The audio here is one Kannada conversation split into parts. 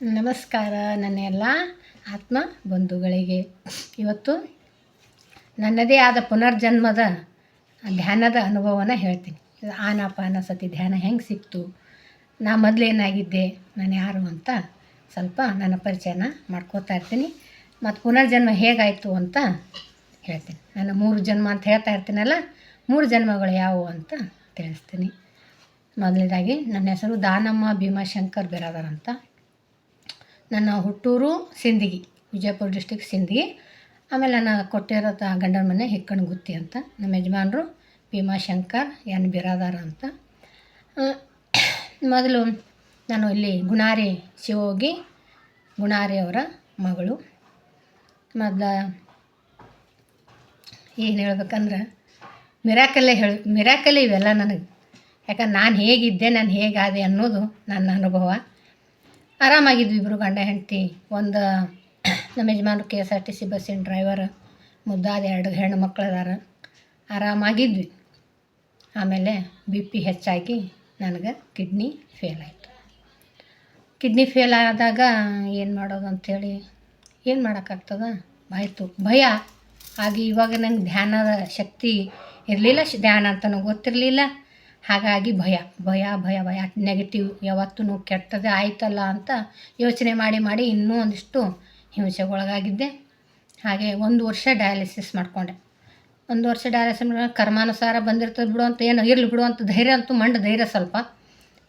ನಮಸ್ಕಾರ ನನ್ನ ಎಲ್ಲ ಆತ್ಮ ಬಂಧುಗಳಿಗೆ. ಇವತ್ತು ನನ್ನದೇ ಆದ ಪುನರ್ಜನ್ಮದ ಧ್ಯಾನದ ಅನುಭವನ ಹೇಳ್ತೀನಿ. ಆನಾಪಾನ ಸತಿ ಧ್ಯಾನ ಹೆಂಗೆ ಸಿಕ್ತು? ನಾ ಮೊದಲೇನಾಗಿದ್ದೆ ನಾನು ಯಾರು ಅಂತ ಸ್ವಲ್ಪ ನನ್ನ ಪರಿಚಯನ ಮಾಡ್ಕೋತಾ ಇರ್ತೀನಿ. ಮತ್ತು ಪುನರ್ಜನ್ಮ ಹೇಗಾಯಿತು ಅಂತ ಹೇಳ್ತೀನಿ. ನಾನು ಮೂರು ಜನ್ಮ ಅಂತ ಹೇಳ್ತಾ ಇರ್ತೀನಲ್ಲ, ಮೂರು ಜನ್ಮಗಳು ಯಾವುವು ಅಂತ ತಿಳಿಸ್ತೀನಿ. ಮೊದಲನೇದಾಗಿ ನನ್ನ ಹೆಸರು ದಾನಮ್ಮ ಭೀಮಾಶಂಕರ್ ಬಿರಾದರ್ ಅಂತ ನನ್ನ ಹುಟ್ಟೂರು ಸಿಂದಗಿ, ವಿಜಯಪುರ ಡಿಸ್ಟಿಕ್ ಸಿಂದಗಿ. ಆಮೇಲೆ ನಾನು ಕೊಟ್ಟಿರೋ ತ ಗಂಡನ ಮನೆ ಹಿಕ್ಕಣಗುತ್ತಿ ಅಂತ. ನಮ್ಮ ಯಜಮಾನರು ಭೀಮಾಶಂಕರ್ ಎನ್ ಬಿರಾದಾರ ಅಂತ. ಮೊದಲು ನಾನು ಇಲ್ಲಿ ಗುಣಾರಿ ಶಿವೋಗಿ, ಗುಣಾರಿ ಅವರ ಮಗಳು. ಮೊದಲ ಏನು ಹೇಳ್ಬೇಕಂದ್ರೆ ಮಿರಾಕಲ್ಲೇ ಹೇಳಿ ಮಿರಾಕಲ್ಲೇ ಇವೆಲ್ಲ ನನಗೆ. ಯಾಕಂದ್ರೆ ನಾನು ಹೇಗಿದ್ದೆ, ನಾನು ಹೇಗಾದೆ ಅನ್ನೋದು ನನ್ನ ಅನುಭವ. ಆರಾಮಾಗಿದ್ವಿ ಇಬ್ಬರು ಗಂಡ ಹೆಂಡತಿ. ಒಂದು ನಮ್ಮ ಯಜಮಾನ್ರು K S R T C ಬಸ್ಸಿನ ಡ್ರೈವರ್ ಮುದ್ದಾದ ಎರಡು ಹೆಣ್ಣು ಮಕ್ಳು ಅದಾರ. ಆರಾಮಾಗಿದ್ವಿ. ಆಮೇಲೆ ಬಿ ಪಿ ಹೆಚ್ಚಾಗಿ ನನಗೆ ಕಿಡ್ನಿ ಫೇಲ್ ಆಯಿತು. ಕಿಡ್ನಿ ಫೇಲ್ ಆದಾಗ ಏನು ಮಾಡೋದು ಅಂಥೇಳಿ ಏನು ಮಾಡೋಕ್ಕಾಗ್ತದ? ಆಯಿತು ಭಯ. ಹಾಗೆ ಇವಾಗ ನಂಗೆ ಧ್ಯಾನದ ಶಕ್ತಿ ಇರಲಿಲ್ಲ ಧ್ಯಾನ ಅಂತನೂ ಗೊತ್ತಿರಲಿಲ್ಲ. ಹಾಗಾಗಿ ಭಯ ಭಯ ಭಯ ಭಯ. ನೆಗೆಟಿವ್ ಯಾವತ್ತೂ ಕೆಟ್ಟದೇ ಆಯ್ತಲ್ಲ ಅಂತ ಯೋಚನೆ ಮಾಡಿ ಮಾಡಿ ಇನ್ನೂ ಒಂದಿಷ್ಟು ಹಿಂಸೆಗೊಳಗಾಗಿದ್ದೆ. ಹಾಗೆ ಒಂದು ವರ್ಷ ಡಯಾಲಿಸಿಸ್ ಮಾಡಿಕೊಂಡೆ. ಒಂದು ವರ್ಷ ಡಯಾಲಿಸಿಸ್ ಮಾಡಿ ಕರ್ಮಾನುಸಾರ ಬಂದಿರ್ತದೆ ಬಿಡು ಅಂತ ಏನು ಇರಲಿ ಬಿಡು ಅಂತ ಧೈರ್ಯ ಅಂತೂ ಮಂಡ ಧೈರ್ಯ ಸ್ವಲ್ಪ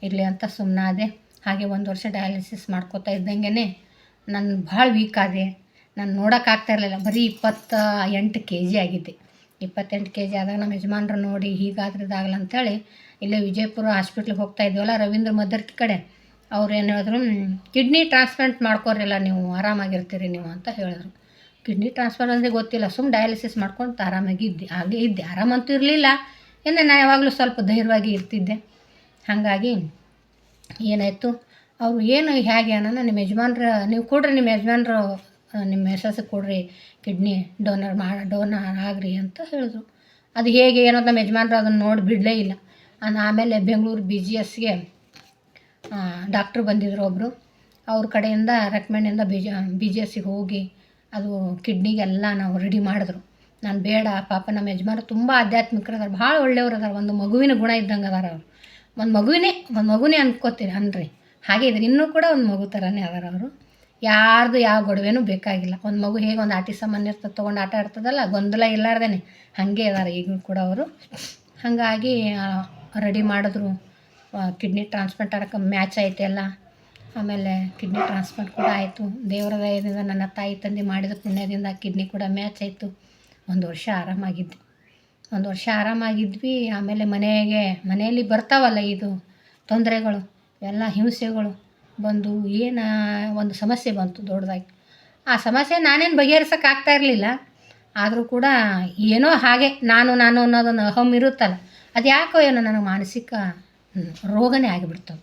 ಇರಲಿ ಅಂತ ಸುಮ್ಮನಾದೆ ಹಾಗೆ ಒಂದು ವರ್ಷ ಡಯಾಲಿಸಿಸ್ ಮಾಡ್ಕೋತಾ ಇದ್ದಂಗೆ ನಾನು ಭಾಳ ವೀಕ್ ಆದೆ. ನಾನು ನೋಡೋಕ್ಕಾಗ್ತಾ ಇರಲಿಲ್ಲ. ಬರೀ ಇಪ್ಪತ್ತ ಎಂಟು ಕೆ ಜಿ ಆಗಿದ್ದೆ. ಇಪ್ಪತ್ತೆಂಟು ಕೆ ಜಿ ಆದಾಗ ನಮ್ಮ ಯಜಮಾನ್ರು ನೋಡಿ ಹೀಗಾದ್ರೆ ಅಂತೇಳಿ ಇಲ್ಲೇ ವಿಜಯಪುರ ಹಾಸ್ಪಿಟ್ಲಿಗೆ ಹೋಗ್ತಾ ಇದ್ವಲ್ಲ, ರವೀಂದ್ರ ಮದರ್ತಿ ಕಡೆ, ಅವ್ರು ಏನು ಹೇಳಿದ್ರು ಕಿಡ್ನಿ ಟ್ರಾನ್ಸ್ಪ್ಲಾಂಟ್ ಮಾಡ್ಕೋರಿಲ್ಲ ನೀವು, ಆರಾಮಾಗಿರ್ತೀರಿ ನೀವು, ಅಂತ ಹೇಳಿದ್ರು. ಕಿಡ್ನಿ ಟ್ರಾನ್ಸ್ಫರ್ ಅಂದರೆ ಗೊತ್ತಿಲ್ಲ ಸುಮ್ಮನೆ ಡಯಾಲಿಸಿಸ್ ಮಾಡ್ಕೊಂಡು ಆರಾಮಾಗಿದ್ದೆ ಹಾಗೆ ಇದ್ದೆ ಆರಾಮಂತೂ ಇರಲಿಲ್ಲ ಇನ್ನು ನಾನು ಯಾವಾಗಲೂ ಸ್ವಲ್ಪ ಧೈರ್ಯವಾಗಿ ಇರ್ತಿದ್ದೆ. ಹಾಗಾಗಿ ಏನಾಯಿತು, ಅವರು ಏನು ಹೇಗೆ ಅನ್ನೋಣ ನಿಮ್ಮ ಯಜಮಾನ್ರ, ನೀವು ಕೊಡ್ರಿ, ನಿಮ್ಮ ಯಜಮಾನ್ರು, ನಿಮ್ಮ ಹೆಸರು ಕೊಡ್ರಿ, ಕಿಡ್ನಿ ಡೋನರ್ ಮಾಡಿ ಡೋನರ್ ಆಗ್ರಿ ಅಂತ ಹೇಳಿದ್ರು. ಅದು ಹೇಗೆ ಏನೋ ನಮ್ಮ ಯಜಮಾನ್ರು ಅದನ್ನು ನೋಡಿ ಬಿಡಲೇ ಇಲ್ಲ. ಅನ್ ಆಮೇಲೆ ಬೆಂಗಳೂರು ಬಿ ಜಿ ಎಸ್ಗೆ ಡಾಕ್ಟ್ರು ಬಂದಿದ್ರು ಒಬ್ಬರು ಅವ್ರ ಕಡೆಯಿಂದ ರೆಕಮೆಂಡಿಂದ ಬಿ ಜಿ ಬಿ ಜಿ ಎಸ್ಸಿಗೆ ಹೋಗಿ ಅದು ಕಿಡ್ನಿಗೆಲ್ಲ ನಾವು ರೆಡಿ ಮಾಡಿದ್ರು. ನಾನು ಬೇಡ, ಪಾಪ ನಮ್ಮ ಯಜಮಾನ ತುಂಬ ಆಧ್ಯಾತ್ಮಿಕರು ಅದಾರ, ಭಾಳ ಒಳ್ಳೆಯವ್ರು ಅದಾರ. ಒಂದು ಮಗುವಿನ ಗುಣ ಇದ್ದಂಗೆ ಅದಾರ ಅವರು. ಒಂದು ಮಗುವಿನೇ, ಒಂದು ಮಗುನೇ ಅಂದ್ಕೋತೀರಿ ಅನ್ರಿ. ಹಾಗೆ ಇದ್ರೆ ಇನ್ನೂ ಕೂಡ ಒಂದು ಮಗು ಥರನೇ ಅದಾರ ಅವರು. ಯಾರ್ದು ಯಾವ ಗೊಡವೆನೂ ಬೇಕಾಗಿಲ್ಲ. ಒಂದು ಮಗು ಹೇಗೆ ಒಂದು ಆಟಿ ಸಾಮಾನ್ಯ ತೊಗೊಂಡು ಆಟ ಆಡ್ತದಲ್ಲ, ಗೊಂದಲ ಇಲ್ಲಾರ್ದೇನೆ. ಹಾಗೆ ಇದಾರೆ ಈಗಲೂ ಕೂಡ ಅವರು. ಹಾಗಾಗಿ ರೆಡಿ ಮಾಡಿದ್ರು. ಕಿಡ್ನಿ ಟ್ರಾನ್ಸ್ಪ್ಲಾಂಟ್ ಆಡೋಕೆ ಮ್ಯಾಚ್ ಆಯಿತು ಎಲ್ಲ. ಆಮೇಲೆ ಕಿಡ್ನಿ ಟ್ರಾನ್ಸ್ಪ್ಲಾಂಟ್ ಕೂಡ ಆಯಿತು. ದೇವರ ದಯದಿಂದ ನನ್ನ ತಾಯಿ ತಂದೆ ಮಾಡಿದ ಪುಣ್ಯದಿಂದ ಕಿಡ್ನಿ ಕೂಡ ಮ್ಯಾಚ್ ಆಯಿತು. ಒಂದು ವರ್ಷ ಆರಾಮಾಗಿದ್ದೆ ಒಂದು ವರ್ಷ ಆರಾಮಾಗಿದ್ವಿ. ಆಮೇಲೆ ಮನೆಗೆ, ಮನೆಯಲ್ಲಿ ಬರ್ತಾವಲ್ಲ ಇದು, ತೊಂದರೆಗಳು, ಎಲ್ಲ ಹಿಂಸೆಗಳು ಬಂದು ಏನ, ಒಂದು ಸಮಸ್ಯೆ ಬಂತು ದೊಡ್ಡದಾಗಿ. ಆ ಸಮಸ್ಯೆ ನಾನೇನು ಬಗೆಹರಿಸೋಕ್ಕಾಗ್ತಾ ಇರಲಿಲ್ಲ. ಆದರೂ ಕೂಡ ಏನೋ ಹಾಗೆ ನಾನು ನಾನು ಅನ್ನೋದೊಂದು ಅಹಂ ಇರುತ್ತಲ್ಲ. ಅದು ಯಾಕೋ ಏನೋ ನನಗೆ ಮಾನಸಿಕ ರೋಗನೇ ಆಗಿಬಿಡ್ತು.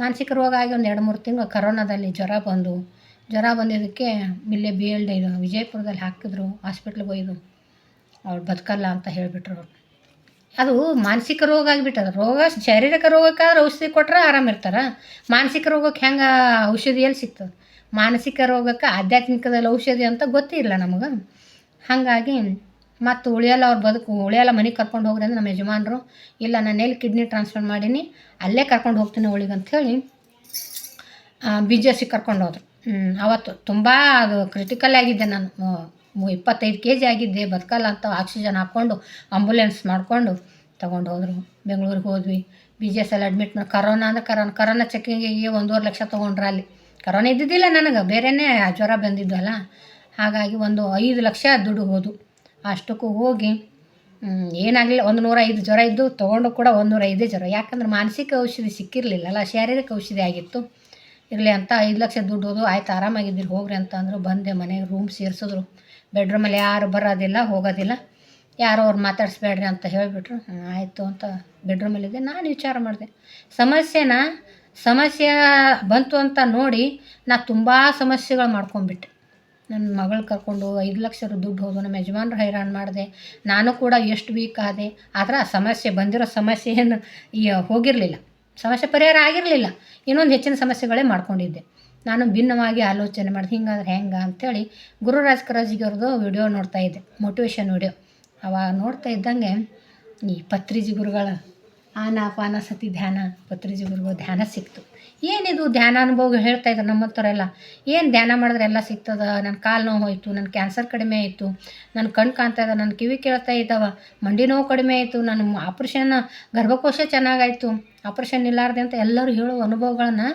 ಮಾನಸಿಕ ರೋಗ ಆಗಿ ಒಂದು ಎರಡು ಮೂರು ತಿಂಗಳು ಕರೋನಾದಲ್ಲಿ ಜ್ವರ ಬಂದು, ಜ್ವರ ಬಂದಿದ್ದಕ್ಕೆ ಇಲ್ಲೇ ಬಿ ಎಲ್ ಡಿ ವಿಜಯಪುರದಲ್ಲಿ ಹಾಕಿದ್ರು, ಹಾಸ್ಪಿಟ್ಲಿಗೆ ಒಯ್ದು ಅವ್ರು ಬದುಕಲ್ಲ ಅಂತ ಹೇಳಿಬಿಟ್ರು ಅದು ಮಾನಸಿಕ ರೋಗ ಆಗಿಬಿಟ್ಟದ. ರೋಗ, ಶಾರೀರಿಕ ರೋಗಕ್ಕಾದ್ರೆ ಔಷಧಿ ಕೊಟ್ಟರೆ ಆರಾಮ ಇರ್ತಾರೆ. ಮಾನಸಿಕ ರೋಗಕ್ಕೆ ಹೆಂಗೆ ಔಷಧಿ ಎಲ್ಲಿ ಸಿಗ್ತದೆ? ಮಾನಸಿಕ ರೋಗಕ್ಕೆ ಆಧ್ಯಾತ್ಮಿಕದಲ್ಲಿ ಔಷಧಿ ಅಂತ ಗೊತ್ತಿಲ್ಲ ನಮಗೆ. ಹಾಗಾಗಿ ಮತ್ತು ಉಳಿಯಲ್ಲ ಅವ್ರು ಬದುಕು, ಉಳಿಯಲ್ಲ ಮನೆಗೆ ಕರ್ಕೊಂಡು ಹೋಗ್ರಿ ಅಂದ್ರೆ ನಮ್ಮ ಯಜಮಾನರು, ಇಲ್ಲ ನಾನು ಎಲ್ಲಿ ಕಿಡ್ನಿ ಟ್ರಾನ್ಸ್ಫರ್ ಮಾಡೀನಿ, ಅಲ್ಲೇ ಕರ್ಕೊಂಡು ಹೋಗ್ತೀನಿ ಅವಳಿಗೆ ಅಂಥೇಳಿ ಬಿ ಜಿ ಎಸ್ಸಿಗೆ ಕರ್ಕೊಂಡು ಹೋದ್ರು. ಅವತ್ತು ತುಂಬ ಅದು ಕ್ರಿಟಿಕಲ್ ಆಗಿದ್ದೆ ನಾನು. ಇಪ್ಪತ್ತೈದು ಕೆ ಜಿ ಆಗಿದ್ದೆ, ಬದುಕಲ್ಲ ಅಂತ ಆಕ್ಸಿಜನ್ ಹಾಕ್ಕೊಂಡು ಆಂಬುಲೆನ್ಸ್ ಮಾಡಿಕೊಂಡು ತೊಗೊಂಡು ಹೋದರು. ಬೆಂಗಳೂರಿಗೆ ಹೋದ್ವಿ. ಬಿ ಜಿ ಎಸ್ ಎಲ್ಲಿ ಅಡ್ಮಿಟ್ ಮಾಡಿ ಕರೋನಾ ಅಂದ್ರೆ ಕರೋನಾ ಕರೋನಾ ಚೆಕಿಂಗಿಗೆ ಒಂದೂವರೆ ಲಕ್ಷ ತೊಗೊಂಡ್ರೆ ಅಲ್ಲಿ. ಕರೋನಾ ಇದ್ದಿದ್ದಿಲ್ಲ ನನಗೆ ಬೇರೆಯೇ ಜ್ವರ ಬಂದಿದ್ದಲ್ಲ ಹಾಗಾಗಿ ಒಂದು ಐದು ಲಕ್ಷ ದುಡ್ಡು ಹೋದು. ಅಷ್ಟಕ್ಕೂ ಹೋಗಿ ಏನಾಗಲಿ ಏನಾಗಲಿಲ್ಲ, ಒಂದು ನೂರೈದು ಜ್ವರ ಇದ್ದು ತೊಗೊಂಡು ಕೂಡ ಒಂದು ನೂರ ಐದೇ ಜ್ವರ. ಯಾಕಂದ್ರೆ ಮಾನಸಿಕ ಔಷಧಿ ಸಿಕ್ಕಿರಲಿಲ್ಲಲ್ಲ ಶಾರೀರಿಕ ಔಷಧಿ ಆಗಿತ್ತು. ಇರಲಿ ಅಂತ ಐದು ಲಕ್ಷ ದುಡ್ಡು ಹೋದು, ಆಯ್ತು ಆರಾಮಾಗಿದ್ದೀರಿ, ಹೋಗ್ರಿ ಅಂತ ಅಂದರು, ಬಂದೆ ಮನೆಗೆ ರೂಮ್ ಸೇರಿಸಿದ್ರು. ಬೆಡ್ರೂಮಲ್ಲಿ ಯಾರು ಬರೋದಿಲ್ಲ, ಹೋಗೋದಿಲ್ಲ. ಯಾರೋ ಅವ್ರು ಮಾತಾಡಿಸ್ಬೇಡ್ರಿ ಅಂತ ಹೇಳಿಬಿಟ್ರು. ಆಯಿತು ಅಂತ ಬೆಡ್ರೂಮಲ್ಲಿದ್ದೆ ನಾನು ವಿಚಾರ ಮಾಡಿದೆ. ಸಮಸ್ಯೆನ, ಸಮಸ್ಯೆ ಬಂತು ಅಂತ ನೋಡಿ ನಾ ತುಂಬ ಸಮಸ್ಯೆಗಳು ಮಾಡ್ಕೊಂಬಿಟ್ಟೆ ನನ್ನ ಮಗಳು ಕರ್ಕೊಂಡು ಐದು ಲಕ್ಷ ದುಡ್ಡು ಹೋದು ನಮ್ಮ ಯಜಮಾನ್ರು ಹೈರಾಣ ಮಾಡಿದೆ. ನಾನು ಕೂಡ ಎಷ್ಟು ವೀಕ್ ಆದೆ. ಆದ್ರೆ ಆ ಸಮಸ್ಯೆ, ಬಂದಿರೋ ಸಮಸ್ಯೆ ಏನು ಈ ಹೋಗಿರಲಿಲ್ಲ. ಸಮಸ್ಯೆ ಪರಿಹಾರ ಆಗಿರಲಿಲ್ಲ. ಇನ್ನೊಂದು ಹೆಚ್ಚಿನ ಸಮಸ್ಯೆಗಳೇ ಮಾಡ್ಕೊಂಡಿದ್ದೆ. ನಾನು ಭಿನ್ನವಾಗಿ ಆಲೋಚನೆ ಮಾಡಿದೆ, ಹಿಂಗಾದ್ರೆ ಹೆಂಗೆ ಅಂಥೇಳಿ ಗುರುರಾಜ್ ಕರಾಜಿಗೆ ವಿಡಿಯೋ ನೋಡ್ತಾ ಇದ್ದೆ ಮೋಟಿವೇಶನ್ ವಿಡಿಯೋ. ಅವಾಗ ನೋಡ್ತಾ ಇದ್ದಂಗೆ, ಈ ಪತ್ರಿಜಿ ಗುರುಗಳ ಆನಾಪಾನ ಸತಿ ಧ್ಯಾನ, ಪತ್ರಿಜಿ ಗುರುಗಳ ಧ್ಯಾನ ಸಿಕ್ತು. ಏನಿದು ಧ್ಯಾನ ಅನುಭವ ಹೇಳ್ತಾ ಇದ್ದಾರೆ ಎಲ್ಲ ಏನು ಧ್ಯಾನ ಮಾಡಿದ್ರೆ ಎಲ್ಲ ಸಿಗ್ತದ? ನನ್ನ ಕಾಲು ನೋವು ಹೋಯಿತು ನನ್ನ ಕ್ಯಾನ್ಸರ್ ಕಡಿಮೆ ಆಯಿತು ನನ್ನ ಕಣ್ಣು ಕಾಣ್ತಾ ಇದೆ ನನ್ನ ಕಿವಿ ಕೇಳ್ತಾ ಇದ್ದಾವೆ ಮಂಡಿ ನೋವು ಕಡಿಮೆ ಆಯಿತು ನನ್ನ ಆಪ್ರೇಷನ್ ಗರ್ಭಕೋಶ ಚೆನ್ನಾಗಾಯಿತು, ಆಪ್ರೇಷನ್ ಇಲ್ಲಾರ್ದೆ ಅಂತ ಎಲ್ಲರೂ ಹೇಳೋ ಅನುಭವಗಳನ್ನು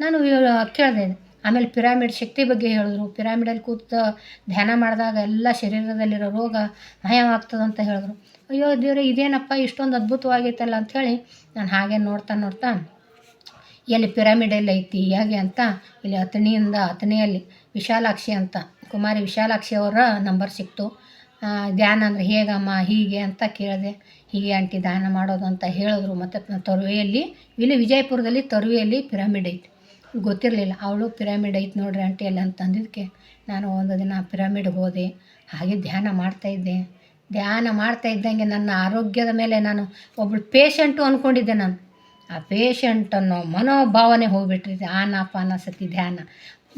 ನಾನು ಕೇಳಿದೆ. ಆಮೇಲೆ ಪಿರಾಮಿಡ್ ಶಕ್ತಿ ಬಗ್ಗೆ ಹೇಳಿದ್ರು. ಪಿರಾಮಿಡಲ್ಲಿ ಕೂತು ಧ್ಯಾನ ಮಾಡಿದಾಗ ಎಲ್ಲ ಶರೀರದಲ್ಲಿರೋ ರೋಗ ನಯವಾಗ್ತದಂತ ಹೇಳಿದ್ರು. ಅಯ್ಯೋ ದೇವ್ರೆ, ಇದೇನಪ್ಪ, ಇಷ್ಟೊಂದು ಅದ್ಭುತವಾಗಿತ್ತಲ್ಲ ಅಂಥೇಳಿ ನಾನು ಹಾಗೆ ನೋಡ್ತಾ ನೋಡ್ತಾ ಎಲ್ಲಿ ಪಿರಾಮಿಡ್ ಎಲ್ಲ ಐತಿ, ಹೇಗೆ ಅಂತ, ಇಲ್ಲಿ ಅಥಣಿಯಿಂದ ಅಥಣಿಯಲ್ಲಿ ವಿಶಾಲಾಕ್ಷಿ ಅಂತ, ಕುಮಾರಿ ವಿಶಾಲಾಕ್ಷಿ ಅವರ ನಂಬರ್ ಸಿಕ್ತು. ಧ್ಯಾನ ಅಂದರೆ ಹೇಗಮ್ಮ, ಹೀಗೆ ಅಂತ ಕೇಳಿದೆ. ಹೀಗೆ ಆಂಟಿ ಧ್ಯಾನ ಮಾಡೋದು ಅಂತ ಹೇಳಿದ್ರು. ಮತ್ತು ತೊರುವೆಯಲ್ಲಿ, ಇಲ್ಲಿ ವಿಜಯಪುರದಲ್ಲಿ ತೊರುವೆಯಲ್ಲಿ ಪಿರಮಿಡ್ ಐತಿ. ಗೊತ್ತಿರಲಿಲ್ಲ, ಅವಳು ಪಿರಾಮಿಡ್ ಐತಿ ನೋಡ್ರಿ ಆಂಟಿ ಅಲ್ಲಿ ಅಂತ ಅಂದಿದ್ದಕ್ಕೆ. ನಾನು ಒಂದು ದಿನ ಪಿರಾಮಿಡ್ಗೆ ಹೋದೆ, ಹಾಗೆ ಧ್ಯಾನ ಮಾಡ್ತಾಯಿದ್ದೆ ಧ್ಯಾನ ಮಾಡ್ತಾ ಇದ್ದಂಗೆ ನನ್ನ ಆರೋಗ್ಯದ ಮೇಲೆ ನಾನು ಒಬ್ಬಳು ಪೇಷಂಟು ಅಂದ್ಕೊಂಡಿದ್ದೆ ನಾನು. ಆ ಪೇಷಂಟ್ ಅನ್ನೋ ಮನೋಭಾವನೆ ಹೋಗ್ಬಿಟ್ಟಿದೆ, ಆನಾಪಾನ ಸತಿ ಧ್ಯಾನ.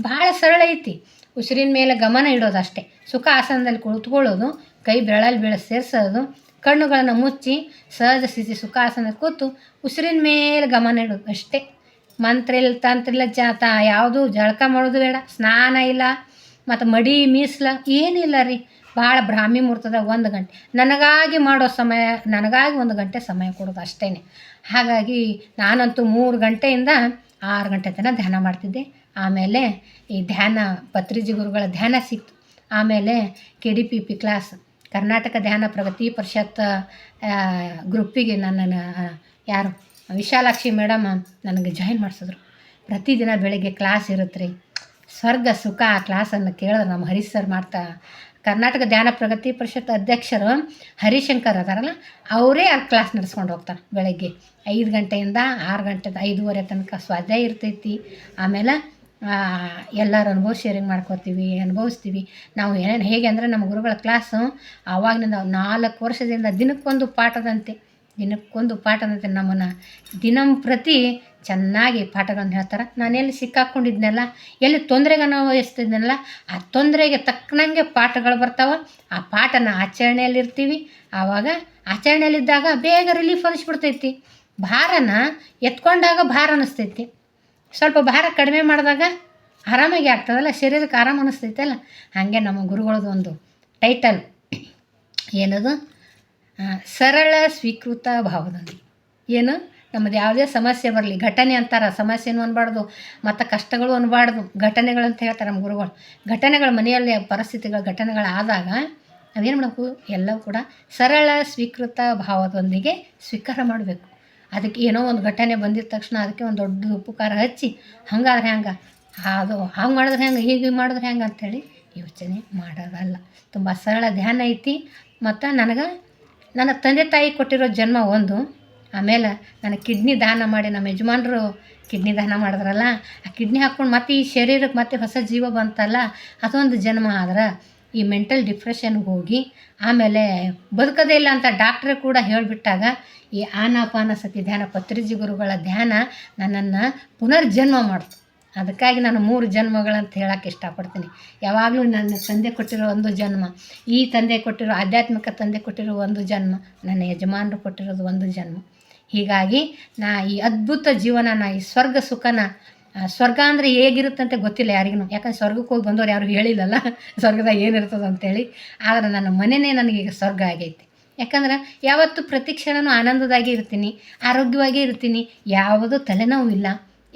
ಭಾಳ ಸರಳ ಐತಿ. ಉಸಿರಿನ ಮೇಲೆ ಗಮನ ಇಡೋದು ಅಷ್ಟೇ. ಸುಖ ಆಸನದಲ್ಲಿ ಕುಳಿತುಕೊಳ್ಳೋದು, ಕೈ ಬೆರಳಲ್ಲಿ ಬೆಳೆ ಸೇರಿಸೋದು, ಕಣ್ಣುಗಳನ್ನು ಮುಚ್ಚಿ ಸಹಜ ಸ್ಥಿತಿ ಸುಖಾಸನದಲ್ಲಿ ಕೂತು ಉಸಿರಿನ ಮೇಲೆ ಗಮನ ಇಡೋದು ಅಷ್ಟೇ. ಮಂತ್ರ ಇಲ್ಲ, ತಂತ್ರ ಇಲ್ಲ, ಜಾತ ಯಾವುದು, ಜಳಕ ಮಾಡೋದು ಬೇಡ, ಸ್ನಾನ ಇಲ್ಲ, ಮತ್ತು ಮಡಿ ಮೀಸಲ ಏನಿಲ್ಲ ರೀ. ಭಾಳ ಬ್ರಾಹ್ಮಿ ಮುಹೂರ್ತದಾಗ ಒಂದು ಗಂಟೆ. ನನಗಾಗಿ ಮಾಡೋ ಸಮಯ, ನನಗಾಗಿ ಒಂದು ಗಂಟೆ ಸಮಯ ಕೊಡೋದು ಅಷ್ಟೇ ಹಾಗಾಗಿ ನಾನಂತೂ ಮೂರು ಗಂಟೆಯಿಂದ ಆರು ಗಂಟೆ ತನಕ ಧ್ಯಾನ ಮಾಡ್ತಿದ್ದೆ. ಆಮೇಲೆ ಈ ಧ್ಯಾನ ಪತ್ರಿಜಿ ಗುರುಗಳ ಧ್ಯಾನ ಸಿಕ್ತು. ಆಮೇಲೆ K D P P class, Karnataka Dhyana Pragati Parishat ಗ್ರೂಪಿಗೆ ನನ್ನನ್ನು ಯಾರು, ವಿಶಾಲಾಕ್ಷಿ ಮೇಡಮ್ ನನಗೆ ಜಾಯಿನ್ ಮಾಡಿಸಿದ್ರು. ಪ್ರತಿದಿನ ಬೆಳಗ್ಗೆ ಕ್ಲಾಸ್ ಇರುತ್ತೆ ರೀ ಸ್ವರ್ಗ ಸುಖ ಆ ಕ್ಲಾಸನ್ನು ಕೇಳಿದ್ರೆ ನಮ್ಮ ಹರೀಶ್ ಸರ್ ಮಾಡ್ತಾ ಕರ್ನಾಟಕ ಧ್ಯಾನ ಪ್ರಗತಿ ಪರಿಷತ್ ಅಧ್ಯಕ್ಷರು ಹರಿಶಂಕರ್ ಅದಾರಲ್ಲ, ಅವರೇ ಆ ಕ್ಲಾಸ್ ನಡೆಸ್ಕೊಂಡು ಹೋಗ್ತಾರೆ ಬೆಳಗ್ಗೆ ಐದು ಗಂಟೆಯಿಂದ ಆರು ಗಂಟೆ ಐದೂವರೆ ತನಕ ಸ್ವಾಧ್ಯಾಯ ಇರ್ತೈತಿ. ಆಮೇಲೆ ಎಲ್ಲರೂ ಅನುಭವ ಶೇರಿಂಗ್ ಮಾಡ್ಕೋತೀವಿ, ಅನುಭವಿಸ್ತೀವಿ. ನಾವು ಏನೇನು ಹೇಗೆ ಅಂದರೆ ನಮ್ಮ ಗುರುಗಳ ಕ್ಲಾಸು ಆವಾಗಿನಿಂದ ನಾಲ್ಕು ವರ್ಷದಿಂದ ದಿನಕ್ಕೊಂದು ಪಾಠದಂತೆ. ದಿನಕ್ಕೊಂದು ಪಾಠ ಅಂತ ನಮ್ಮನ್ನು ದಿನಂಪ್ರತಿ ಚೆನ್ನಾಗಿ ಪಾಠಗಳನ್ನು ಹೇಳ್ತಾರೆ. ನಾನು ಎಲ್ಲಿ ಸಿಕ್ಕಾಕೊಂಡಿದ್ನಲ್ಲ, ಎಲ್ಲಿ ತೊಂದರೆಗೆ ಅನುಭವಿಸ್ತಿದ್ನಲ್ಲ ಆ ತೊಂದರೆಗೆ ತಕ್ಕನಂಗೆ ಪಾಠಗಳು ಬರ್ತಾವೆ. ಆ ಪಾಠನ ಆಚರಣೆಯಲ್ಲಿರ್ತೀವಿ. ಆವಾಗ ಆಚರಣೆಯಲ್ಲಿದ್ದಾಗ ಬೇಗ ರಿಲೀಫ್ ಅನಿಸ್ಬಿಡ್ತೈತಿ. ಭಾರನ ಎತ್ಕೊಂಡಾಗ ಭಾರ ಅನ್ನಿಸ್ತೈತಿ ಸ್ವಲ್ಪ ಭಾರ ಕಡಿಮೆ ಮಾಡಿದಾಗ ಆರಾಮಾಗಿ ಆಗ್ತದಲ್ಲ, ಶರೀರಕ್ಕೆ ಆರಾಮ ಅನ್ನಿಸ್ತೈತಲ್ಲ ಹಾಗೆ ನಮ್ಮ ಗುರುಗಳದ್ದು ಒಂದು ಟೈಟಲ್ ಏನದು? ಸರಳ ಸ್ವೀಕೃತ ಭಾವದಲ್ಲಿ. ಏನು? ನಮ್ಮದು ಯಾವುದೇ ಸಮಸ್ಯೆ ಬರಲಿ, ಘಟನೆ ಅಂತಾರೆ, ಸಮಸ್ಯೆನೂ ಅನ್ಬಾರ್ದು, ಮತ್ತು ಕಷ್ಟಗಳು ಅನ್ಬಾರ್ದು, ಘಟನೆಗಳು ಅಂತ ಹೇಳ್ತಾರೆ ನಮ್ಮ ಗುರುಗಳು. ಘಟನೆಗಳು ಮನೆಯಲ್ಲಿ ಪರಿಸ್ಥಿತಿಗಳು ಘಟನೆಗಳಾದಾಗ ನಾವೇನು ಮಾಡಬೇಕು? ಎಲ್ಲವೂ ಕೂಡ ಸರಳ ಸ್ವೀಕೃತ ಭಾವದೊಂದಿಗೆ ಸ್ವೀಕಾರ ಮಾಡಬೇಕು. ಅದಕ್ಕೆ ಏನೋ ಒಂದು ಘಟನೆ ಬಂದಿದ ತಕ್ಷಣ ಅದಕ್ಕೆ ಒಂದು ದೊಡ್ಡ ಉಪಕಾರ ಹಚ್ಚಿ, ಹಂಗಾದ್ರೆ ಹೆಂಗೆ? ಅದು ಹಾಗೆ ಮಾಡಿದ್ರೆ ಹೆಂಗೆ? ಹೀಗೆ ಮಾಡಿದ್ರೆ ಹೆಂಗೆ? ಅಂಥೇಳಿ ಯೋಚನೆ ಮಾಡೋದಲ್ಲ. ತುಂಬ ಸರಳ ಧ್ಯಾನ ಐತಿ. ಮತ್ತು ನನಗೆ ನನ್ನ ತಂದೆ ತಾಯಿ ಕೊಟ್ಟಿರೋ ಜನ್ಮ ಒಂದು. ಆಮೇಲೆ ನನ್ನ ಕಿಡ್ನಿ ದಾನ ಮಾಡಿ ನಮ್ಮ ಯಜಮಾನರು ಕಿಡ್ನಿ ದಾನ ಮಾಡಿದ್ರಲ್ಲ, ಆ ಕಿಡ್ನಿ ಹಾಕ್ಕೊಂಡು ಮತ್ತೆ ಈ ಶರೀರಕ್ಕೆ ಮತ್ತೆ ಹೊಸ ಜೀವ ಬಂತಲ್ಲ, ಅದೊಂದು ಜನ್ಮ ಆದ್ರೆ ಈ ಮೆಂಟಲ್ ಡಿಪ್ರೆಷನ್ಗೆ ಹೋಗಿ ಆಮೇಲೆ ಬದುಕೋದೇ ಇಲ್ಲ ಅಂತ ಡಾಕ್ಟ್ರೇ ಕೂಡ ಹೇಳಿಬಿಟ್ಟಾಗ ಈ ಆನಾಪಾನ ಸತಿ ಧ್ಯಾನ ಪತ್ರಿಜಿ ಗುರುಗಳ ಧ್ಯಾನ ನನ್ನನ್ನು ಪುನರ್ಜನ್ಮ ಮಾಡ್ತು. ಅದಕ್ಕಾಗಿ ನಾನು ಮೂರು ಜನ್ಮಗಳಂತ ಹೇಳೋಕ್ಕೆ ಇಷ್ಟಪಡ್ತೀನಿ. ಯಾವಾಗಲೂ ನನ್ನ ತಂದೆ ಕೊಟ್ಟಿರೋ ಒಂದು ಜನ್ಮ, ಈ ತಂದೆ ಕೊಟ್ಟಿರೋ ಆಧ್ಯಾತ್ಮಿಕ ತಂದೆ ಕೊಟ್ಟಿರೋ ಒಂದು ಜನ್ಮ, ನನ್ನ ಯಜಮಾನರು ಕೊಟ್ಟಿರೋದು ಒಂದು ಜನ್ಮ. ಹೀಗಾಗಿ ನಾ ಈ ಅದ್ಭುತ ಜೀವನ, ನಾ ಈ ಸ್ವರ್ಗ ಸುಖನ ಸ್ವರ್ಗ ಅಂದರೆ ಹೇಗಿರುತ್ತಂತೆ ಗೊತ್ತಿಲ್ಲ ಯಾರಿಗೂ. ಯಾಕಂದ್ರೆ ಸ್ವರ್ಗಕ್ಕೆ ಹೋಗಿ ಬಂದವರು ಯಾರು ಹೇಳಿಲ್ಲಲ್ಲ, ಸ್ವರ್ಗದಾಗ ಏನಿರ್ತದೆ ಅಂತೇಳಿ. ಆದರೆ ನನ್ನ ಮನೆಯೇ ಈಗ ಸ್ವರ್ಗ ಆಗೈತಿ. ಯಾಕಂದ್ರೆ ಯಾವತ್ತು ಪ್ರತಿ ಕ್ಷಣನೂ ಆನಂದದಾಗಿ ಇರ್ತೀನಿ, ಆರೋಗ್ಯವಾಗಿ ಇರ್ತೀನಿ, ಯಾವುದೂ ತಲೆನೋವು ಇಲ್ಲ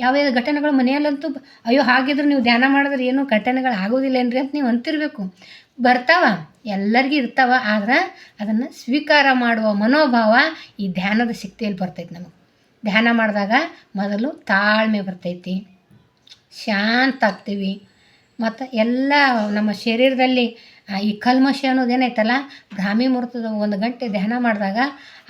ಯಾವ್ಯಾವ ಘಟನೆಗಳು ಮನೆಯಲ್ಲಂತೂ ಅಯ್ಯೋ, ಹಾಗಿದ್ರೆ ನೀವು ಧ್ಯಾನ ಮಾಡಿದ್ರೆ ಏನೂ ಘಟನೆಗಳು ಆಗೋದಿಲ್ಲ ಏನ್ರಿ ಅಂತ ನೀವು ಅಂತಿರ್ಬೇಕು. ಬರ್ತಾವ, ಎಲ್ಲರಿಗೂ ಇರ್ತಾವ, ಆದ್ರೆ ಅದನ್ನು ಸ್ವೀಕಾರ ಮಾಡುವ ಮನೋಭಾವ ಈ ಧ್ಯಾನದ ಶಕ್ತಿಯಲ್ಲಿ ಬರ್ತೈತಿ ನಮಗೆ. ಧ್ಯಾನ ಮಾಡಿದಾಗ ಮೊದಲು ತಾಳ್ಮೆ ಬರ್ತೈತಿ, ಶಾಂತ ಆಗ್ತೀವಿ. ಮತ್ತು ಎಲ್ಲ ನಮ್ಮ ಶರೀರದಲ್ಲಿ ಈ ಕಲ್ಮಶ ಅನ್ನೋದು ಏನೈತಲ್ಲ ಬ್ರಾಹ್ಮಿ ಮುಹೂರ್ತದ ಒಂದು ಗಂಟೆ ಧ್ಯಾನ ಮಾಡಿದಾಗ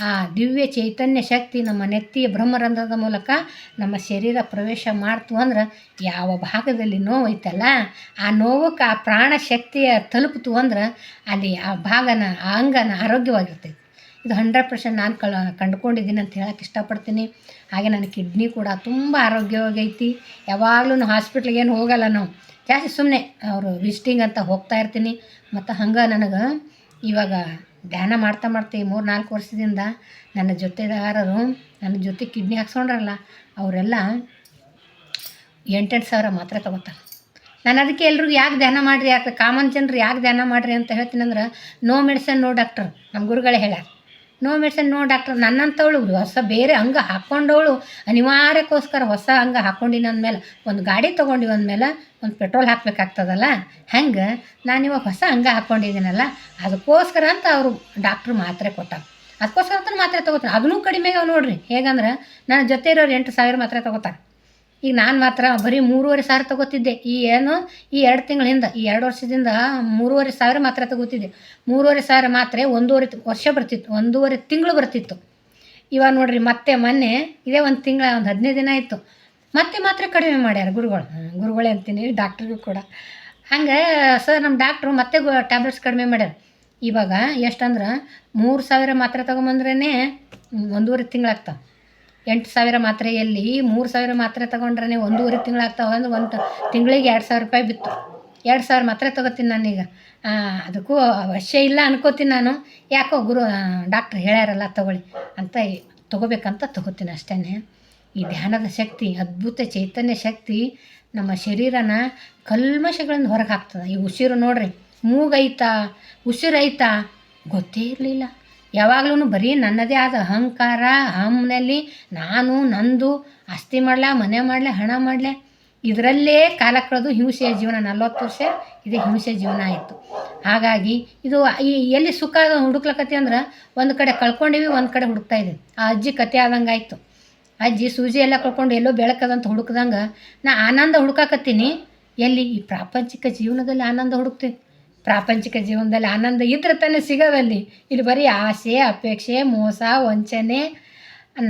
ಆ ದಿವ್ಯ ಚೈತನ್ಯ ಶಕ್ತಿ ನಮ್ಮ ನೆತ್ತಿಯ ಬ್ರಹ್ಮರಂಧ್ರದ ಮೂಲಕ ನಮ್ಮ ಶರೀರ ಪ್ರವೇಶ ಮಾಡ್ತು ಅಂದ್ರೆ ಯಾವ ಭಾಗದಲ್ಲಿ ನೋವು ಐತಲ್ಲ? ಆ ನೋವಕ್ಕೆ ಆ ಪ್ರಾಣ ಶಕ್ತಿಯ ತಲುಪಿತು ಅಂದ್ರೆ ಅಲ್ಲಿ ಆ ಭಾಗನ, ಆ ಅಂಗನ ಆರೋಗ್ಯವಾಗಿರ್ತೈತಿ. ಇದು ಹಂಡ್ರೆಡ್ ಪರ್ಸೆಂಟ್ ನಾನು ಕಳ, ಕಂಡುಕೊಂಡಿದ್ದೀನಿ ಅಂತ ಹೇಳಕ್ಕೆ ಇಷ್ಟಪಡ್ತೀನಿ. ಹಾಗೆ ನನ್ನ ಕಿಡ್ನಿ ಕೂಡ ತುಂಬ ಆರೋಗ್ಯವಾಗೈತಿ. ಯಾವಾಗಲೂ ಹಾಸ್ಪಿಟ್ಲಿಗೆ ಏನು ಹೋಗಲ್ಲ ನಾವು. ಜಾಸ್ತಿ ಸುಮ್ಮನೆ ಅವರು ವಿಸಿಟಿಂಗ್ ಅಂತ ಹೋಗ್ತಾ ಇರ್ತೀನಿ? ಮತ್ತು ಹಂಗೆ ನನಗೆ ಇವಾಗ ಧ್ಯಾನ ಮಾಡ್ತಾ ಮಾಡ್ತಾ ಮೂರು ನಾಲ್ಕು ವರ್ಷದಿಂದ ನನ್ನ ಜೊತೆದಾರರು ನನ್ನ ಜೊತೆ ಕಿಡ್ನಿ ಹಾಕ್ಸ್ಕೊಂಡ್ರಲ್ಲ, ಅವರೆಲ್ಲ ಎಂಟೆಂಟು ಸಾವಿರ ಮಾತ್ರ ತೊಗೋತಾರೆ. ನಾನು ಅದಕ್ಕೆ ಎಲ್ರಿಗೂ ಯಾಕೆ ಧ್ಯಾನ ಮಾಡಿರಿ, ಯಾಕೆ ಕಾಮನ್ ಜನರು ಯಾಕೆ ಧ್ಯಾನ ಮಾಡಿರಿ ಅಂತ ಹೇಳ್ತೀನಿ ಅಂದ್ರೆ, ನೋ ಮೆಡಿಸನ್, ನೋ ಡಾಕ್ಟರ್ ನಮ್ಮ ಗುರುಗಳೇ ಹೇಳ್ಯಾರ. ನೋ ಮೆಡಿಸನ್, ನೋ ಡಾಕ್ಟರ್ ನನ್ನಂಥವಳು ಹೊಸ ಬೇರೆ ಅಂಗ ಹಾಕ್ಕೊಂಡವಳು ಅನಿವಾರ್ಯಕ್ಕೋಸ್ಕರ ಹೊಸ ಅಂಗ ಹಾಕ್ಕೊಂಡಿನ ಅಂದಮೇಲೆ ಒಂದು ಗಾಡಿ ತೊಗೊಂಡಿವಿ ಅಂದಮೇಲೆ ಒಂದು ಪೆಟ್ರೋಲ್ ಹಾಕಬೇಕಾಗ್ತದಲ್ಲ? ಹಂಗೆ? ನಾನು ಇವಾಗ ಹೊಸ ಹಂಗೆ ಹಾಕ್ಕೊಂಡಿದ್ದೀನಲ್ಲ ಅದಕ್ಕೋಸ್ಕರ ಅಂತ ಅವರು ಡಾಕ್ಟ್ರು ಮಾತ್ರೆ ಕೊಟ್ಟಾರ. ಅದಕ್ಕೋಸ್ಕರ ಅಂತ ಮಾತ್ರೆ ತೊಗೋತಾರೆ. ಅದನ್ನೂ ಕಡಿಮೆ ಅವ ನೋಡ್ರಿ. ಹೇಗಂದ್ರೆ ನನ್ನ ಜೊತೆ ಇರೋರು ಎಂಟು ಸಾವಿರ ಮಾತ್ರೆ ತೊಗೋತಾರೆ. ಈಗ ನಾನು ಮಾತ್ರ ಬರೀ ಮೂರುವರೆ ಸಾವಿರ ತಗೋತಿದ್ದೆ. ಈ ಏನು? ಈ ಎರಡು ತಿಂಗಳಿಂದ, ಈ ಎರಡು ವರ್ಷದಿಂದ ಮೂರುವರೆ ಸಾವಿರ ಮಾತ್ರೆ ತಗೋತಿದ್ದೆ. ಮೂರುವರೆ ಸಾವಿರ ಮಾತ್ರೆ ಒಂದೂವರೆ ವರ್ಷ ಬರ್ತಿತ್ತು. ಒಂದೂವರೆ ತಿಂಗಳು ಬರ್ತಿತ್ತು. ಇವಾಗ ನೋಡ್ರಿ ಮತ್ತೆ ಮೊನ್ನೆ, ಇದೇ ಒಂದು ತಿಂಗಳ, ಒಂದು ಹದಿನೈದು ದಿನ ಆಯಿತು. ಮತ್ತೆ ಮಾತ್ರ ಕಡಿಮೆ ಮಾಡ್ಯಾರ ಗುರುಗಳು. ಗುರುಗಳೇ ಅಂತೀನಿ ಡಾಕ್ಟ್ರಿಗೂ ಕೂಡ. ಹಂಗೆ ಸರ್ ನಮ್ಮ ಡಾಕ್ಟ್ರು ಮತ್ತೆ ಟ್ಯಾಬ್ಲೆಟ್ಸ್ ಕಡಿಮೆ ಮಾಡ್ಯಾರ. ಇವಾಗ ಎಷ್ಟಂದ್ರೆ, ಮೂರು ಸಾವಿರ ಮಾತ್ರೆ ತೊಗೊಂಬಂದ್ರೇ ಒಂದೂವರೆ ತಿಂಗಳಾಗ್ತಾವೆ. ಎಂಟು ಸಾವಿರ ಮಾತ್ರೆಯಲ್ಲಿ ಮೂರು ಸಾವಿರ ಮಾತ್ರೆ ತೊಗೊಂಡ್ರೆ ಒಂದೂವರೆ ತಿಂಗಳಾಗ್ತಾವೆ ಅಂದ್ರೆ ಒಂದು ತಿಂಗಳಿಗೆ ಎರಡು ಸಾವಿರ ರೂಪಾಯಿ ಬಿತ್ತು. ಎರಡು ಸಾವಿರ ಮಾತ್ರೆ ತೊಗೋತೀನಿ ನಾನೀಗ ಅದಕ್ಕೂ ಅವಶ್ಯ ಇಲ್ಲ ಅನ್ಕೋತೀನಿ ನಾನು. ಯಾಕೋ ಗುರು ಡಾಕ್ಟ್ರ್ ಹೇಳ್ಯಾರಲ್ಲ ತಗೊಳ್ಳಿ ಅಂತ, ತೊಗೋಬೇಕಂತ ತೊಗೋತೀನಿ ಅಷ್ಟೇ ಈ ಧ್ಯಾನದ ಶಕ್ತಿ, ಅದ್ಭುತ ಚೈತನ್ಯ ಶಕ್ತಿ ನಮ್ಮ ಶರೀರನ ಕಲ್ಮಶಗಳಿಂದ ಹೊರಗೆ ಹಾಕ್ತದೆ ಈ ಉಸಿರು ನೋಡ್ರಿ, ಮೂಗೈತಾ, ಉಸಿರೈತಾ ಗೊತ್ತೇ ಇರಲಿಲ್ಲ. ಯಾವಾಗ್ಲೂ ಬರೀ ನನ್ನದೇ ಆದ ಅಹಂಕಾರ ಹಮ್ನಲ್ಲಿ ನಾನು, ನಂದು, ಆಸ್ತಿ ಮಾಡಲ, ಮನೆ ಮಾಡಲೆ, ಹಣ ಮಾಡಲೆ, ಇದರಲ್ಲೇ ಕಾಲ ಕಳೆದು ಹಿಂಸೆಯ ಜೀವನ, ನಲ್ವತ್ತು ವರ್ಷ ಇದೇ ಹಿಂಸೆ ಜೀವನ ಆಯಿತು. ಹಾಗಾಗಿ ಇದು ಈ ಎಲ್ಲಿ ಸುಖ, ಹುಡುಕ್ಲಕತ್ತಿ ಅಂದ್ರೆ ಒಂದು ಕಡೆ ಕಳ್ಕೊಂಡಿವಿ, ಒಂದು ಕಡೆ ಹುಡುಕ್ತಾ ಇದ್ದೀವಿ. ಆ ಅಜ್ಜಿ ಕತೆ ಆದಂಗೆ ಆಯಿತು ಅಜ್ಜಿ ಸೂಜಿ ಎಲ್ಲ ಕಳ್ಕೊಂಡು ಎಲ್ಲೋ ಬೆಳಕದಂತ ಹುಡುಕ್ದಂಗೆ ನಾ ಆನಂದ ಹುಡುಕಾಕತ್ತೀನಿ. ಎಲ್ಲಿ ಈ ಪ್ರಾಪಂಚಿಕ ಜೀವನದಲ್ಲಿ ಆನಂದ ಹುಡುಕ್ತೀನಿ ಪ್ರಾಪಂಚಿಕ ಜೀವನದಲ್ಲಿ ಆನಂದ ಇದ್ರೆ ತಾನೇ ಸಿಗೋದಲ್ಲಿ ಇಲ್ಲಿ ಬರೀ ಆಸೆ, ಅಪೇಕ್ಷೆ, ಮೋಸ, ವಂಚನೆ,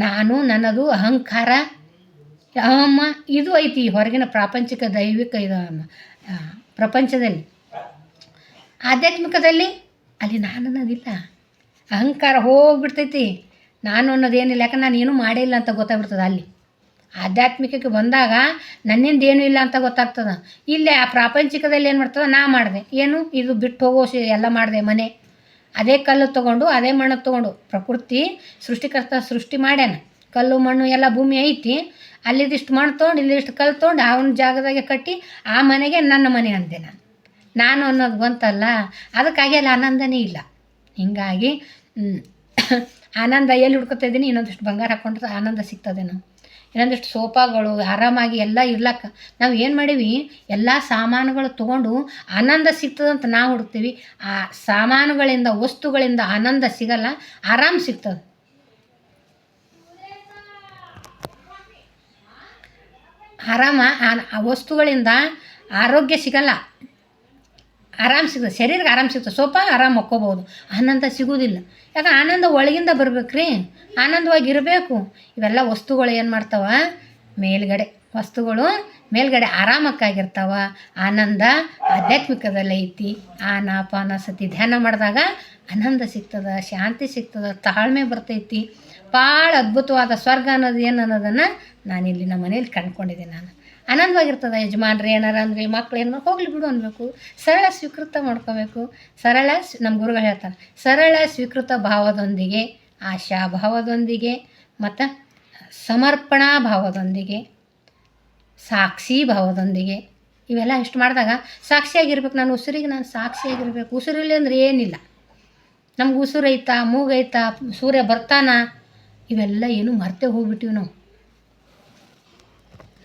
ನಾನು, ನನ್ನದು, ಅಹಂಕಾರ. ಅಮ್ಮ ಇದು ಐತಿ ಹೊರಗಿನ ಪ್ರಾಪಂಚಿಕ ದೈವಿಕ ಇದು ಪ್ರಪಂಚದಲ್ಲಿ. ಆಧ್ಯಾತ್ಮಿಕದಲ್ಲಿ ಅಲ್ಲಿ ನಾನು ಅನ್ನೋದಿಲ್ಲ ಅಹಂಕಾರ ಹೋಗ್ಬಿಡ್ತೈತಿ. ನಾನು ಅನ್ನೋದೇನಿಲ್ಲ. ಯಾಕಂದ್ರೆ ನಾನು ಏನೂ ಮಾಡೇ ಇಲ್ಲ ಅಂತ ಗೊತ್ತಾಗ್ಬಿಡ್ತದೆ ಅಲ್ಲಿ. ಆಧ್ಯಾತ್ಮಿಕಕ್ಕೆ ಬಂದಾಗ ನನ್ನಿಂದ ಏನೂ ಇಲ್ಲ ಅಂತ ಗೊತ್ತಾಗ್ತದೆ. ಇಲ್ಲೇ ಆ ಪ್ರಾಪಂಚಿಕದಲ್ಲಿ ಏನು ಮಾಡ್ತದೆ? ನಾ ಮಾಡಿದೆ. ಏನು? ಇದು ಬಿಟ್ಟು ಹೋಗೋ ಎಲ್ಲ ಮಾಡಿದೆ ಮನೆ. ಅದೇ ಕಲ್ಲು ತೊಗೊಂಡು, ಅದೇ ಮಣ್ಣು ತೊಗೊಂಡು ಪ್ರಕೃತಿ ಸೃಷ್ಟಿಕರ್ತ ಸೃಷ್ಟಿ ಮಾಡ್ಯಾನ. ಕಲ್ಲು, ಮಣ್ಣು ಎಲ್ಲ ಭೂಮಿ ಐತಿ. ಅಲ್ಲಿದಿಷ್ಟು ಮಣ್ಣು ತೊಗೊಂಡು ಇಲ್ಲಿಷ್ಟು ಕಲ್ಲು ತೊಗೊಂಡು ಅವನ ಜಾಗದಾಗೆ ಕಟ್ಟಿ ಆ ಮನೆಗೆ ನನ್ನ ಮನೆ ಅಂದೆ ನಾನು. ನಾನು ಅನ್ನೋದು ಬಂತಲ್ಲ, ಅದಕ್ಕಾಗಿ ಅಲ್ಲಿ ಆನಂದನೇ ಇಲ್ಲ. ಹೀಗಾಗಿ ಆನಂದ ಎಲ್ಲಿ ಹುಡ್ಕೊತಾ ಇದ್ದೀನಿ, ಇನ್ನೊಂದಿಷ್ಟು ಬಂಗಾರ ಹಾಕೊಂಡ್ರೆ ಆನಂದ ಸಿಗ್ತದೇನೋ ಇನ್ನೊಂದಿಷ್ಟು ಸೋಫಾಗಳು, ಆರಾಮಾಗಿ ಎಲ್ಲ ಇರ್ಲಕ್ಕ. ನಾವು ಏನು ಮಾಡೀವಿ, ಎಲ್ಲ ಸಾಮಾನುಗಳು ತೊಗೊಂಡು ಆನಂದ ಸಿಗ್ತದಂತ ನಾವು ಹುಡುಕ್ತೀವಿ. ಆ ಸಾಮಾನುಗಳಿಂದ, ವಸ್ತುಗಳಿಂದ ಆನಂದ ಸಿಗಲ್ಲ, ಆರಾಮ್ ಸಿಗ್ತದೆ. ಆರಾಮ, ಆ ವಸ್ತುಗಳಿಂದ ಆರೋಗ್ಯ ಸಿಗಲ್ಲ. ಆರಾಮ್ ಸಿಗ್ತದೆ. ಶರೀರಕ್ಕೆ ಆರಾಮ್ ಸಿಗ್ತದೆ. ಸ್ವಲ್ಪ ಆರಾಮ್ ಮಕ್ಕೋಬೋದು ಆನಂದ ಸಿಗೋದಿಲ್ಲ ಯಾಕೆ ಆನಂದ ಒಳಗಿಂದ ಬರ್ಬೇಕು ರೀ ಆನಂದವಾಗಿ ಇರಬೇಕು. ಇವೆಲ್ಲ ವಸ್ತುಗಳು ಏನು ಮಾಡ್ತಾವ? ಮೇಲ್ಗಡೆ. ವಸ್ತುಗಳು ಮೇಲ್ಗಡೆ ಆರಾಮಕ್ಕಾಗಿರ್ತಾವ. ಆನಂದ ಆಧ್ಯಾತ್ಮಿಕದಲ್ಲಿ ಐತಿ. ಆನಾಪಾನ ಸತಿ ಧ್ಯಾನ ಮಾಡಿದಾಗ ಆನಂದ ಸಿಗ್ತದ, ಶಾಂತಿ ಸಿಗ್ತದ, ತಾಳ್ಮೆ ಬರ್ತೈತಿ. ಭಾಳ ಅದ್ಭುತವಾದ ಸ್ವರ್ಗ ಅನ್ನೋದು ಏನು ಅನ್ನೋದನ್ನು ನಾನಿಲ್ಲಿ ನಮ್ಮ ಮನೇಲಿ ಕಂಡ್ಕೊಂಡಿದ್ದೀನಿ ನಾನು. ಆನಂದವಾಗಿರ್ತದೆ ಯಜಮಾನ್ರಿ, ಏನಾರ ಅಂದ್ರೆ ಮಕ್ಳು ಏನು ಹೋಗ್ಲಿ ಬಿಡು ಅನ್ಬೇಕು. ಸರಳ ಸ್ವೀಕೃತ ಮಾಡ್ಕೋಬೇಕು. ಸರಳ ನಮ್ಮ ಗುರುಗಳು ಹೇಳ್ತಾರೆ, ಸರಳ ಸ್ವೀಕೃತ ಭಾವದೊಂದಿಗೆ, ಆಶಾ ಭಾವದೊಂದಿಗೆ, ಮತ್ತು ಸಮರ್ಪಣಾ ಭಾವದೊಂದಿಗೆ, ಸಾಕ್ಷಿ ಭಾವದೊಂದಿಗೆ. ಇವೆಲ್ಲ ಇಷ್ಟು ಮಾಡಿದಾಗ ಸಾಕ್ಷಿಯಾಗಿರ್ಬೇಕು ನಾನು, ಉಸಿರಿಗೆ ನಾನು ಸಾಕ್ಷಿಯಾಗಿರ್ಬೇಕು. ಉಸಿರಿಲ್ಲ ಅಂದ್ರೆ ಏನಿಲ್ಲ. ನಮ್ಗೆ ಉಸಿರೈತಾ, ಮೂಗೈತಾ, ಸೂರ್ಯ ಬರ್ತಾನ, ಇವೆಲ್ಲ ಏನು ಮರ್ತೇ ಹೋಗ್ಬಿಟ್ಟಿವಿ ನಾವು.